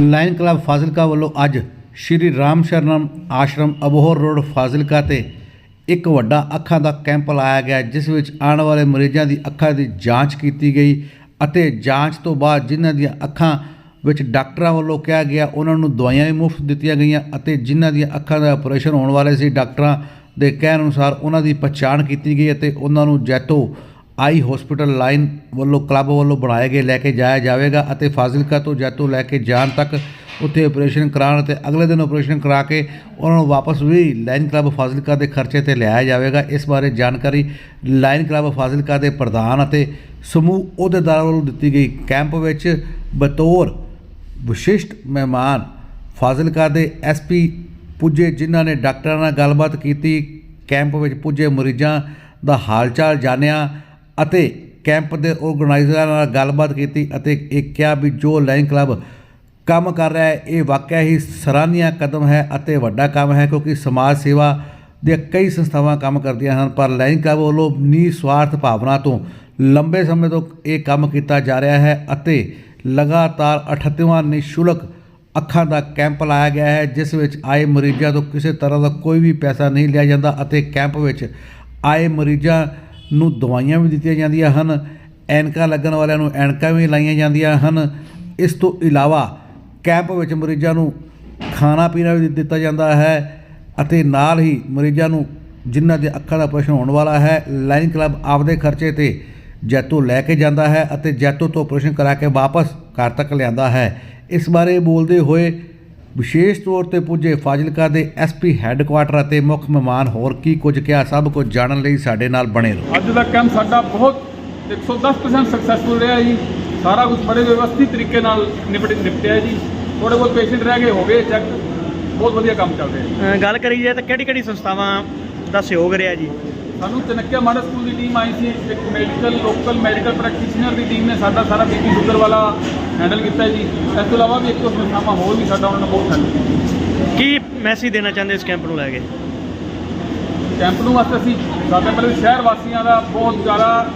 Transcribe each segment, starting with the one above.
Lion club Fazilka ਵੱਲੋਂ ਅੱਜ Shri Ram ਸ਼ਰਨਮ Ashram Abohar road Fazilka ਤੇ ਇੱਕ ਵੱਡਾ ਅੱਖਾਂ ਦਾ ਕੈਂਪ ਲਾਇਆ ਗਿਆ, ਜਿਸ ਵਿੱਚ ਆਉਣ ਵਾਲੇ ਮਰੀਜ਼ਾਂ ਦੀ ਅੱਖਾਂ ਦੀ ਜਾਂਚ ਕੀਤੀ ਗਈ ਅਤੇ ਜਾਂਚ ਤੋਂ ਬਾਅਦ ਜਿਨ੍ਹਾਂ ਦੀਆਂ ਅੱਖਾਂ ਵਿੱਚ ਡਾਕਟਰਾਂ ਵੱਲੋਂ ਕਿਹਾ ਗਿਆ, ਉਹਨਾਂ ਨੂੰ ਦਵਾਈਆਂ ਵੀ ਮੁਫਤ ਦਿੱਤੀਆਂ ਗਈਆਂ ਅਤੇ ਜਿਨ੍ਹਾਂ ਦੀਆਂ ਅੱਖਾਂ ਦਾ ਆਪਰੇਸ਼ਨ ਹੋਣ ਵਾਲੇ ਸੀ, ਡਾਕਟਰਾਂ ਦੇ ਕਹਿਣ ਅਨੁਸਾਰ ਉਹਨਾਂ ਦੀ ਪਛਾਣ ਕੀਤੀ ਗਈ ਅਤੇ ਉਹਨਾਂ ਨੂੰ ਜੈਤੋ ਆਈ ਹਸਪੀਟਲ ਲਾਈਨ ਵੱਲੋਂ ਕਲੱਬ ਵੱਲੋਂ ਬਣਾਏ ਗਏ, ਲੈ ਕੇ ਜਾਇਆ ਜਾਵੇਗਾ ਅਤੇ ਫਾਜ਼ਿਲਕਾ ਤੋਂ ਜੈਤੋ ਲੈ ਕੇ ਜਾਣ ਤੱਕ ਉੱਥੇ ਆਪਰੇਸ਼ਨ ਕਰਾਉਣ ਅਤੇ ਅਗਲੇ ਦਿਨ ਆਪਰੇਸ਼ਨ ਕਰਾ ਕੇ ਉਹਨਾਂ ਨੂੰ ਵਾਪਸ ਵੀ ਲਾਈਨ ਕਲੱਬ ਫਾਜ਼ਿਲਕਾ ਦੇ ਖਰਚੇ ਤੇ ਲਿਆਇਆ ਜਾਵੇਗਾ। ਇਸ ਬਾਰੇ ਜਾਣਕਾਰੀ ਲਾਈਨ ਕਲੱਬ ਫਾਜ਼ਿਲਕਾ ਦੇ ਪ੍ਰਧਾਨ ਅਤੇ ਸਮੂਹ ਅਹੁਦੇਦਾਰਾਂ ਵੱਲੋਂ ਦਿੱਤੀ ਗਈ। ਕੈਂਪ ਵਿੱਚ ਬਤੌਰ ਵਿਸ਼ਿਸ਼ਟ ਮਹਿਮਾਨ ਫਾਜ਼ਿਲਕਾ ਦੇ ਐਸਪੀ ਪੁੱਜੇ, ਜਿਨ੍ਹਾਂ ਨੇ ਡਾਕਟਰਾਂ ਨਾਲ ਗੱਲਬਾਤ ਕੀਤੀ। ਕੈਂਪ ਵਿੱਚ ਪੁੱਜੇ ਮਰੀਜ਼ਾਂ ਦਾ ਹਾਲਚਾਲ ਜਾਣਿਆ। ਅਤੇ ਕੈਂਪ ਦੇ ਆਰਗੇਨਾਈਜ਼ਰਾਂ ਨਾਲ ਗੱਲਬਾਤ ਕੀਤੀ ਅਤੇ ਇਹ ਕਿਹਾ ਵੀ ਜੋ ਲਾਈਨ ਕਲੱਬ ਕੰਮ ਕਰ ਰਿਹਾ ਹੈ, ਇਹ ਵਾਕਿਆ ਹੀ ਸਰਾਹਨੀय ਕਦਮ ਹੈ ਅਤੇ ਵੱਡਾ ਕੰਮ ਹੈ ਕਿਉਂਕਿ ਸਮਾਜ ਸੇਵਾ ਦੀਆਂ ਕਈ ਸੰਸਥਾਵਾਂ ਕੰਮ ਕਰਦੀਆਂ ਹਨ, ਪਰ ਲਾਈਨ ਕਲੱਬ ਵੱਲੋਂ ਨਿਸਵਾਰਥ ਭਾਵਨਾ ਤੋਂ ਲੰਬੇ ਸਮੇਂ ਤੋਂ ਇਹ ਕੰਮ ਕੀਤਾ ਜਾ ਰਿਹਾ ਹੈ ਅਤੇ ਲਗਾਤਾਰ 38ਵਾਂ ਨਿਸ਼ੁਲਕ ਅੱਖਾਂ ਦਾ ਕੈਂਪ ਲਾਇਆ ਗਿਆ ਹੈ, ਜਿਸ ਵਿੱਚ ਆਏ ਮਰੀਜ਼ਾਂ ਤੋਂ ਕਿਸੇ ਤਰ੍ਹਾਂ ਦਾ ਕੋਈ ਵੀ ਪੈਸਾ ਨਹੀਂ ਲਿਆ ਜਾਂਦਾ ਅਤੇ ਕੈਂਪ ਵਿੱਚ ਆਏ ਮਰੀਜ਼ਾਂ ਨੂੰ ਦਵਾਈਆਂ ਵੀ ਦਿੱਤੀਆਂ ਜਾਂਦੀਆਂ ਹਨ, ਐਨਕਾਂ ਲੱਗਣ ਵਾਲਿਆਂ ਨੂੰ ਐਨਕਾਂ ਵੀ ਲਾਈਆਂ ਜਾਂਦੀਆਂ ਹਨ। ਇਸ ਤੋਂ ਇਲਾਵਾ ਕੈਂਪ ਵਿੱਚ ਮਰੀਜ਼ਾਂ ਨੂੰ ਖਾਣਾ ਪੀਣਾ ਵੀ ਦਿੱਤਾ ਜਾਂਦਾ ਹੈ ਅਤੇ ਨਾਲ ਹੀ ਮਰੀਜ਼ਾਂ ਨੂੰ ਜਿਨ੍ਹਾਂ ਦੇ ਅੱਖਾਂ ਦਾ ਆਪਰੇਸ਼ਨ ਹੋਣ ਵਾਲਾ ਹੈ, ਲਾਈਨ ਕਲੱਬ ਆਪਦੇ ਖਰਚੇ ਤੇ ਜੈਤੋ ਲੈ ਕੇ ਜਾਂਦਾ ਹੈ ਅਤੇ ਜੈਤੋ ਤੋਂ ਆਪਰੇਸ਼ਨ ਕਰਾ ਕੇ ਵਾਪਸ ਘਰ ਤੱਕ ਲਿਆਂਦਾ ਹੈ। ਇਸ ਬਾਰੇ ਬੋਲਦੇ ਹੋਏ ਵਿਸ਼ੇਸ਼ ਤੌਰ ਤੇ ਪੁੱਜੇ ਫਾਜ਼ਿਲਕਾ ਦੇ ਐਸਪੀ ਹੈੱਡਕੁਆਟਰ ਅਤੇ ਮੁੱਖ ਮਹਿਮਾਨ ਹੋਰ ਕੀ ਕੁਝ ਕਿਹਾ ਸਭ ਕੁਝ ਜਾਣਨ ਲਈ ਸਾਡੇ ਨਾਲ ਬਣੇ ਰਹੋ। ਅੱਜ ਦਾ ਕੈਂਪ ਸਾਡਾ ਬਹੁਤ 110% ਸਕਸੈਸਫੁਲ ਰਿਹਾ ਜੀ। ਸਾਰਾ ਕੁਝ ਬੜੇ ਵਿਵਸਥਿਤ ਤਰੀਕੇ ਨਾਲ ਨਿਪਟ ਨਿਪਟਿਆ ਜੀ। ਥੋੜੇ ਬਹੁਤ ਪੇਸ਼ੈਂਟ ਰਹਿ ਗਏ ਹੋ ਗਏ ਚੈੱਕ ਬਹੁਤ ਵਧੀਆ ਕੰਮ ਚੱਲ ਰਿਹਾ ਗੱਲ ਕਰੀ ਜਾਏ ਤਾਂ ਕਿਹੜੀ ਕਿਹੜੀ ਸੰਸਥਾਵਾਂ ਦਾ ਸਹਿਯੋਗ ਰਿਹਾ ਜੀ? ਸਾਨੂੰ ਚਨੱਕਿਆ ਮਾਡਲ ਸਕੂਲ ਦੀ ਟੀਮ ਆਈ ਸੀ ਇੱਕ ਮੈਡੀਕਲ ਲੋਕਲ ਮੈਡੀਕਲ ਪ੍ਰੈਕਟੀਸ਼ਨਰ ਦੀ ਟੀਮ ਨੇ ਸਾਡਾ ਸਾਰਾ ਬੀਪੀ ਸ਼ੂਗਰ ਵਾਲਾ ਹੈਂਡਲ ਕੀਤਾ ਜੀ। ਇਸ ਤੋਂ ਇਲਾਵਾ ਵੀ ਇੱਕ ਦੋ ਸੰਸਥਾਵਾਂ ਹੋਰ ਵੀ ਸਾਡਾ ਉਹਨਾਂ ਨੇ ਬਹੁਤ ਹੈਲਪ ਕੀਤੀ। ਕੀ ਮੈਸੇਜ ਦੇਣਾ ਚਾਹੁੰਦੇ ਇਸ ਕੈਂਪ ਨੂੰ ਲੈ ਕੇ? ਕੈਂਪ ਨੂੰ ਵਾਸਤੇ ਅਸੀਂ ਸਾਡੇ ਪਹਿਲੇ ਸ਼ਹਿਰ ਵਾਸੀਆਂ ਦਾ ਬਹੁਤ ਜ਼ਿਆਦਾ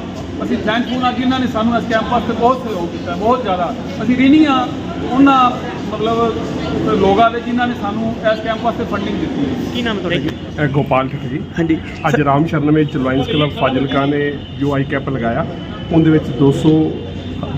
ਅਸੀਂ ਥੈਂਕਫੁਲ ਹਾਂ ਜਿਨ੍ਹਾਂ ਨੇ ਸਾਨੂੰ ਇਸ ਕੈਂਪ ਵਾਸਤੇ ਬਹੁਤ ਸਹਿਯੋਗ ਕੀਤਾ ਬਹੁਤ ਜ਼ਿਆਦਾ। ਅਸੀਂ ਰੀਨੀ ਹਾਂ। ਉਹਨਾਂ ਮਤਲਬ ਲੋਕਾਂ ਦੇ ਜਿਨ੍ਹਾਂ ਨੇ ਸਾਨੂੰ ਇਸ ਕੈਂਪ ਵਾਸਤੇ ਫੰਡਿੰਗ ਦਿੱਤੀ ਹੈ। ਕੀ ਨਾਮ ਹੈ ਤੁਹਾਡਾ? ਜੀ ਇਹ ਗੋਪਾਲ ਠੱਕ ਜੀ। ਹਾਂਜੀ। ਅੱਜ ਰਾਮ ਸ਼ਰਨ ਵਿੱਚ ਲਾਇਨਸ ਕਲੱਬ ਫਾਜ਼ਿਲਕਾ ਨੇ ਜੋ ਆਈ ਕੈਂਪ ਲਗਾਇਆ ਉਹਦੇ ਵਿੱਚ 200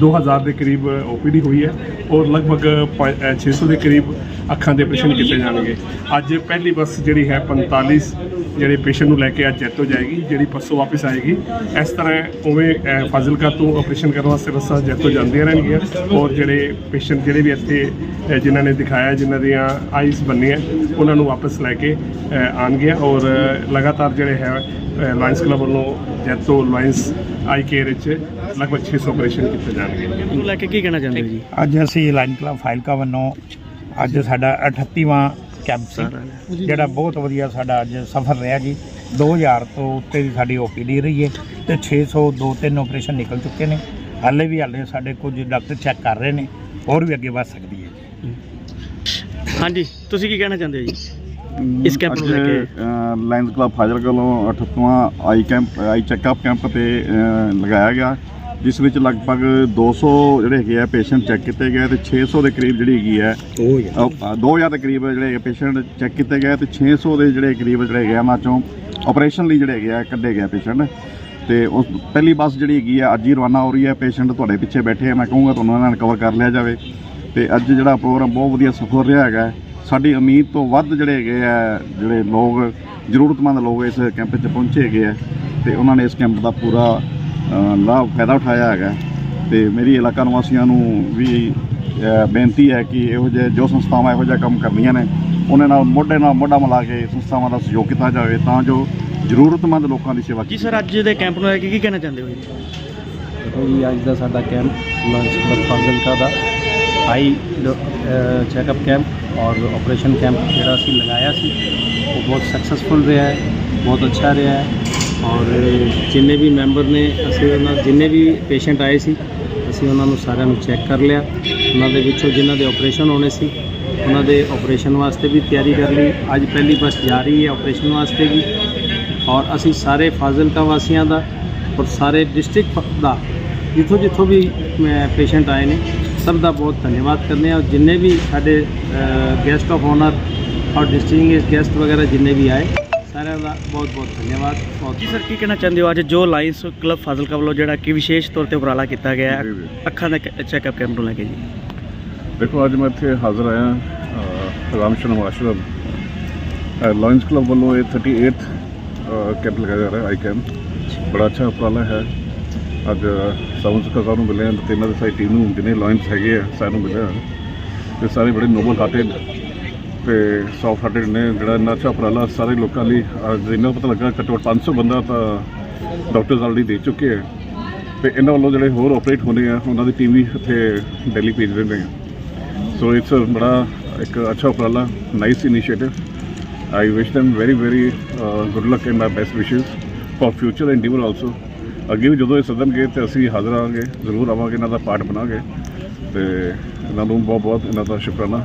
2000 ਦੇ ਕਰੀਬ ਓਪੀਡੀ ਹੋਈ ਹੈ ਔਰ ਲਗਭਗ ਪ- ਅ, 600 ਦੇ ਕਰੀਬ ਅੱਖਾਂ ਦੇ ਆਪਰੇਸ਼ਨ ਕੀਤੇ ਜਾਣਗੇ। ਅੱਜ ਪਹਿਲੀ ਬੱਸ ਜਿਹੜੀ ਹੈ 45 ਜਿਹੜੇ ਪੇਸ਼ੈਂਟ ਨੂੰ ਲੈ ਕੇ ਅੱਜ ਜੈਤੋ ਜਾਏਗੀ ਜਿਹੜੀ ਪਰਸੋਂ ਵਾਪਸ ਆਏਗੀ ਇਸ ਤਰ੍ਹਾਂ ਉਵੇਂ ਫਾਜ਼ਿਲਕਾ ਤੋਂ ਆਪਰੇਸ਼ਨ ਕਰਨ ਵਾਸਤੇ ਬੱਸਾਂ ਜੈਤੋ ਜਾਂਦੀਆਂ ਰਹਿਣਗੀਆਂ ਔਰ ਜਿਹੜੇ ਪੇਸ਼ੈਂਟ ਜਿਹੜੇ ਵੀ ਇੱਥੇ ਜਿਨ੍ਹਾਂ ਨੇ ਦਿਖਾਇਆ ਜਿਨ੍ਹਾਂ ਦੀਆਂ ਆਈਸ ਬੰਨੀਆਂ ਉਹਨਾਂ ਨੂੰ ਵਾਪਸ ਲੈ ਕੇ ਆਉਣਗੇ ਔਰ ਲਗਾਤਾਰ ਜਿਹੜੇ ਹੈ ਲਾਇਨਸ ਕਲੱਬ ਵੱਲੋਂ ਜੈਤੋ ਲਾਇਨਸ ਆਈ ਕੇਅਰ ਵਿੱਚ ਲਗਭਗ 600 ਆਪਰੇਸ਼ਨ ਕੀਤੇ ਜਾਣਗੇ। ਇਹਨੂੰ ਲੈ ਕੇ ਕੀ ਕਹਿਣਾ ਚਾਹੁੰਦੇ ਹੋ ਜੀ? ਅੱਜ ਅਸੀਂ ਲਾਈਨ ਕਲੱਬ ਫਾਈਲਕਾ ਵੱਲੋਂ ਅੱਜ ਸਾਡਾ 38ਵਾਂ ਕੈਂਪ ਸੀ। ਜਿਹੜਾ ਬਹੁਤ ਵਧੀਆ ਸਾਡਾ ਅੱਜ ਸਫ਼ਰ ਰਿਹਾ ਜੀ। 2000 ਤੋਂ ਉੱਤੇ ਦੀ ਸਾਡੀ ਓਪੀਡੀ ਰਹੀ ਹੈ ਤੇ 600 ਦੋ ਤਿੰਨ ਆਪਰੇਸ਼ਨ ਨਿਕਲ ਚੁੱਕੇ ਨੇ। ਹਾਲੇ ਵੀ ਹਾਲੇ ਸਾਡੇ ਕੁਝ ਡਾਕਟਰ ਚੈੱਕ ਕਰ ਰਹੇ ਨੇ ਹੋਰ ਵੀ ਅੱਗੇ ਵੱਧ ਸਕਦੀ ਹੈ ਹਾਂਜੀ ਤੁਸੀਂ ਕੀ ਕਹਿਣਾ ਚਾਹੁੰਦੇ ਹੋ ਜੀ? ਇਸ ਕੈਂਪ ਨੂੰ ਲੈ ਕੇ। ਲਾਇਨਸ ਕਲੱਬ ਫਾਜ਼ਿਲਕਾ ਵੱਲੋਂ 38ਵਾਂ eye camp eye checkup camp ਤੇ ਲਗਾਇਆ ਗਿਆ। ਜਿਸ ਵਿੱਚ ਲਗਭਗ 200 ਜਿਹੜੇ ਹੈਗੇ ਆ ਪੇਸ਼ੈਂਟ ਚੈੱਕ ਕੀਤੇ ਗਏ ਤੇ 600 ਦੇ ਕਰੀਬ ਜਿਹੜੀ ਹੈਗੀ ਹੈ ਅ, 2000 ਦੇ ਕਰੀਬ ਜਿਹੜੇ ਪੇਸ਼ੈਂਟ ਚੈੱਕ ਕੀਤੇ ਗਏ ਤੇ 600 ਦੇ ਜਿਹੜੇ ਕਰੀਬ ਜਿਹੜੇ ਹੈਗੇ ਆ ਉਹਨਾਂ ਚੋਂ ਆਪਰੇਸ਼ਨ ਲਈ ਜਿਹੜੇ ਹੈਗੇ ਆ ਕੱਢੇ ਗਏ ਪੇਸ਼ੈਂਟ ਤੇ ਉਸ ਪਹਿਲੀ ਬੱਸ ਜਿਹੜੀ ਹੈਗੀ ਆ ਅੱਜ ਹੀ ਰਵਾਨਾ ਹੋ ਰਹੀ ਹੈ ਪੇਸ਼ੈਂਟ ਤੁਹਾਡੇ ਪਿੱਛੇ ਬੈਠੇ ਆ ਮੈਂ ਕਹੂੰਗਾ ਤੁਹਾਨੂੰ ਇਹਨਾਂ ਨਾਲ ਕਵਰ ਕਰ ਲਿਆ ਜਾਵੇ। ਤੇ ਅੱਜ ਜਿਹੜਾ ਪ੍ਰੋਗਰਾਮ ਬਹੁਤ ਵਧੀਆ ਸਫਲ ਰਿਹਾ ਹੈਗਾ। ਸਾਡੀ ਉਮੀਦ ਤੋਂ ਵੱਧ ਜਿਹੜੇ ਹੈਗੇ ਆ ਜਿਹੜੇ ਲੋਕ ਜ਼ਰੂਰਤਮੰਦ ਲੋਕ ਇਸ ਕੈਂਪ 'ਚ ਪਹੁੰਚੇ ਹੈਗੇ ਆ ਤੇ ਉਹਨਾਂ ਨੇ ਇਸ ਕੈਂਪ ਦਾ ਪੂਰਾ ਲਾਭ ਫਾਇਦਾ ਉਠਾਇਆ ਹੈਗਾ। ਤੇ ਮੇਰੀ ਇਲਾਕਾ ਨਿਵਾਸੀਆਂ ਨੂੰ ਵੀ ਬੇਨਤੀ ਹੈ ਕਿ ਇਹੋ ਜਿਹੇ ਜੋ ਸੰਸਥਾਵਾਂ ਇਹੋ ਜਿਹਾ ਕੰਮ ਕਰਦੀਆਂ ਨੇ ਉਹਨਾਂ ਨਾਲ ਮੋਢੇ ਨਾਲ ਮੋਢਾ ਮਿਲਾ ਕੇ ਸੰਸਥਾਵਾਂ ਦਾ ਸਹਿਯੋਗ ਕੀਤਾ ਜਾਵੇ ਤਾਂ ਜੋ ਜ਼ਰੂਰਤਮੰਦ ਲੋਕਾਂ ਦੀ ਸੇਵਾ ਜੀ ਕੀਤੀ ਸਰ ਅੱਜ ਦੇ ਕੈਂਪ ਨੂੰ ਲੈ ਕੇ ਕੀ ਕਹਿਣਾ ਚਾਹੁੰਦੇ ਹੋ ਜੀ? ਦੇਖੋ ਜੀ ਅੱਜ ਦਾ ਸਾਡਾ ਕੈਂਪ ਲਾਂਚ ਕਲੱਬ ਫਾਜ਼ਿਲਕਾ ਦਾ ਆਈ ਚੈੱਕਅਪ ਕੈਂਪ ਔਰ ਆਪਰੇਸ਼ਨ ਕੈਂਪ ਜਿਹੜਾ ਅਸੀਂ ਲਗਾਇਆ ਸੀ ਉਹ ਬਹੁਤ ਸਕਸੈਸਫੁਲ ਰਿਹਾ ਹੈ ਬਹੁਤ ਅੱਛਾ ਰਿਹਾ ਹੈ। ਔਰ ਜਿੰਨੇ ਵੀ ਮੈਂਬਰ ਨੇ, ਅਸੀਂ ਉਹਨਾਂ, ਜਿੰਨੇ ਵੀ ਪੇਸ਼ੈਂਟ ਆਏ ਸੀ, ਅਸੀਂ ਉਹਨਾਂ ਨੂੰ ਸਾਰਿਆਂ ਨੂੰ ਚੈੱਕ ਕਰ ਲਿਆ। ਉਹਨਾਂ ਦੇ ਵਿੱਚੋਂ ਜਿਨ੍ਹਾਂ ਦੇ ਆਪਰੇਸ਼ਨ ਹੋਣੇ ਸੀ, ਉਹਨਾਂ ਦੇ ਆਪਰੇਸ਼ਨ ਵਾਸਤੇ ਵੀ ਤਿਆਰੀ ਕਰ ਲਈ। ਅੱਜ ਪਹਿਲੀ ਬੱਸ ਜਾ ਰਹੀ ਹੈ ਆਪਰੇਸ਼ਨ ਵਾਸਤੇ ਵੀ। ਔਰ ਅਸੀਂ ਸਾਰੇ ਫਾਜ਼ਿਲਕਾ ਵਾਸੀਆਂ ਦਾ ਔਰ ਸਾਰੇ ਡਿਸਟ੍ਰਿਕਟ ਦਾ ਜਿੱਥੋਂ ਜਿੱਥੋਂ ਵੀ ਪੇਸ਼ੈਂਟ ਆਏ ਨੇ, ਸਭ ਦਾ ਬਹੁਤ ਧੰਨਵਾਦ ਕਰਨੇ ਆ ਔਰ ਜਿੰਨੇ ਵੀ ਸਾਡੇ ਗੈਸਟ ਆਫ ਆਨਰ ਔਰ ਡਿਸਟਿੰਗਿਸ਼ ਗੈਸਟ ਵਗੈਰਾ ਜਿੰਨੇ ਵੀ ਆਏ ਸਾਰਿਆਂ ਦਾ ਬਹੁਤ ਬਹੁਤ ਧੰਨਵਾਦ ਬਹੁਤ ਜੀ ਸਰ ਕੀ ਕਹਿਣਾ ਚਾਹੁੰਦੇ ਹੋ ਅੱਜ ਜੋ ਲਾਇਨਸ ਕਲੱਬ ਫਾਜ਼ਿਲਕਾ ਵੱਲੋਂ ਜਿਹੜਾ ਕਿ ਵਿਸ਼ੇਸ਼ ਤੌਰ ਤੇ ਉਪਰਾਲਾ ਕੀਤਾ ਗਿਆ ਹੈ? ਜੀ, ਜੀ। ਅੱਖਾਂ ਦਾ ਚੈੱਕਅਪ ਕੈਂਪ ਨੂੰ ਲੈ ਕੇ ਜੀ। ਦੇਖੋ ਅੱਜ ਮੈਂ ਇੱਥੇ ਹਾਜ਼ਰ ਆਇਆ ਅ, ਰਾਮ ਸ਼ਰਮ ਆਸ਼ਰਮ। ਲਾਇਨਸ ਕਲੱਬ ਵੱਲੋਂ ਇਹ 38th ਕੈਂਪ ਲਗਾਇਆ ਜਾ ਰਿਹਾ ਹੈ ਆਈ ਕੈਂਪ ਬੜਾ ਅੱਛਾ ਉਪਰਾਲਾ ਹੈ। ਅੱਜ ਸਾਵਨ ਸਰਕਾਰ ਨੂੰ ਮਿਲੇ ਹਨ ਤੇ ਇਹਨਾਂ ਦੀ ਸਾਰੀ ਟੀਮ ਨੂੰ ਜਿੰਨੇ ਲਾਇਨਸ ਹੈਗੇ ਆ ਸਾਨੂੰ ਮਿਲੇ ਹਨ ਤੇ ਸਾਰੇ ਬੜੇ ਨੋਬਲ ਹਾਰਟਡ ਤੇ ਸੌਫਟ ਹਾਰਟਡ ਨੇ ਜਿਹੜਾ ਇੰਨਾ ਅੱਛਾ ਉਪਰਾਲਾ ਸਾਰੇ ਲੋਕਾਂ ਲਈ। ਅੱਜ ਇਹਨਾਂ ਨੂੰ ਪਤਾ ਲੱਗਾ ਘੱਟੋ ਘੱਟ 500 ਬੰਦਾ ਤਾਂ ਡਾਕਟਰਸ ਆਲਰੇਡੀ ਦੇ ਚੁੱਕੇ ਹੈ ਤੇ ਇਹਨਾਂ ਵੱਲੋਂ ਜਿਹੜੇ ਹੋਰ ਆਪਰੇਟ ਹੋਣੇ ਆ, ਉਹਨਾਂ ਦੀ ਟੀਮ ਵੀ ਇੱਥੇ ਦਿੱਲੀ ਭੇਜ ਦਿੰਦੇ ਆ। ਸੋ ਇਟਸ ਬੜਾ ਇੱਕ ਅੱਛਾ ਉਪਰਾਲਾ nice initiative I wish them very very good luck and my best wishes for future and also ਅੱਗੇ ਵੀ ਜਦੋਂ ਇਹ ਸੱਦਣਗੇ ਤੇ ਅਸੀਂ ਹਾਜ਼ਰ ਆਵਾਂਗੇ ਜ਼ਰੂਰ ਆਵਾਂਗੇ, ਇਹਨਾਂ ਦਾ ਪਾਰਟ ਬਣਾਂਗੇ। ਤੇ ਇਹਨਾਂ ਨੂੰ ਬਹੁਤ ਬਹੁਤ ਇਹਨਾਂ ਦਾ ਸ਼ੁਕਰਾਨਾ।